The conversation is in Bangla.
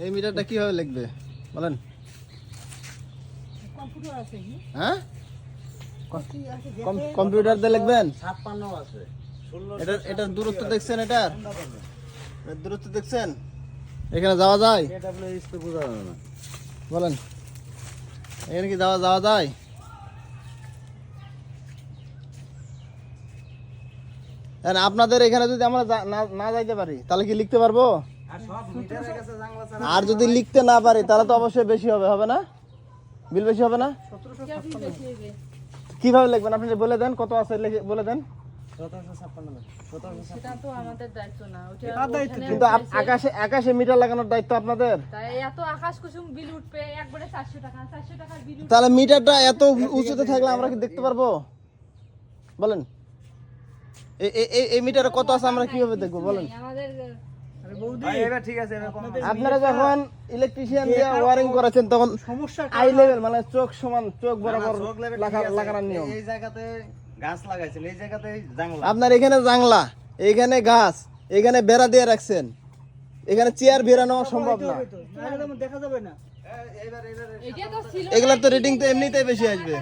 এই মিটারটা কীভাবে লিখবে? বলেন। কম্পিউটার আছে কি? হ্যাঁ? কম- কম্পিউটার দিয়ে লিখবেন? এটার এটার দূরত্ব দেখছেন এটার দূরত্ব দেখছেন? এখানে যাওয়া যায়? বোঝা যাবে না। বলেন। এখানে কি যাওয়া যাওয়া যায়? আপনাদের এখানে যদি আমরা না যাইতে পারি, তাহলে কি লিখতে পারব? আর যদি লিখতে না পারি, তাহলে তো অবশ্যই বেশি হবে হবে না? বিল বেশি হবে না? কীভাবে লিখবেন? আপনি বলে দেন, কত আছে বলে দেন। কিন্তু আকাশে আকাশে মিটার লাগানোর দায়িত্ব আপনাদের? তাহলে মিটারটা এত উঁচুতে থাকলে আমরা কি দেখতে পারব? বলেন। এই মিটারে কত আছে আমরা কীভাবে দেখব বলেন? আমাদের আরে বৌদি এবার ঠিক আছে এবার কম হবে। আপনারা যখন ইলেকট্রিশিয়ান দিয়ে ওয়ারিং করেছেন তখন সমস্যা আই লেভেল মানে চোখ সমান চোখ বরাবর। লাগানোর নিয়ম। এই জায়গাতে গাছ লাগাইছেন এই জায়গাতে জাংলা। আপনার এখানে জাংলা এখানে গাছ এখানে বেড়া দিয়ে রাখছেন। এখানে চেয়ার বেরানো সম্ভব না। দেখা যাবে না এবার এবার এটা তো ছিল এগুলার তো রেটিং তো এমনিতেই বেশি আসবে।